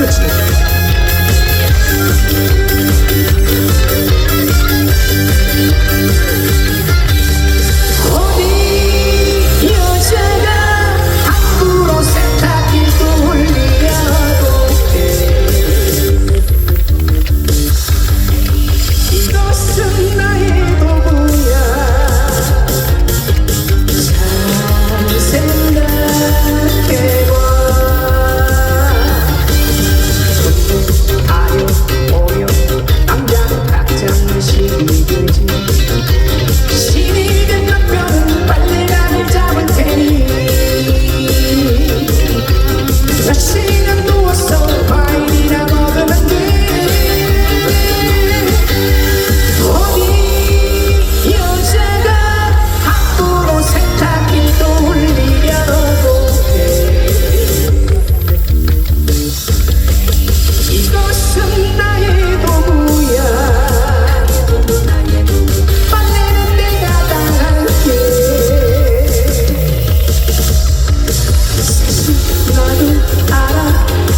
spiritually.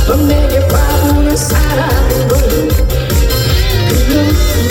넌 내게 바보는 사람인 걸 그는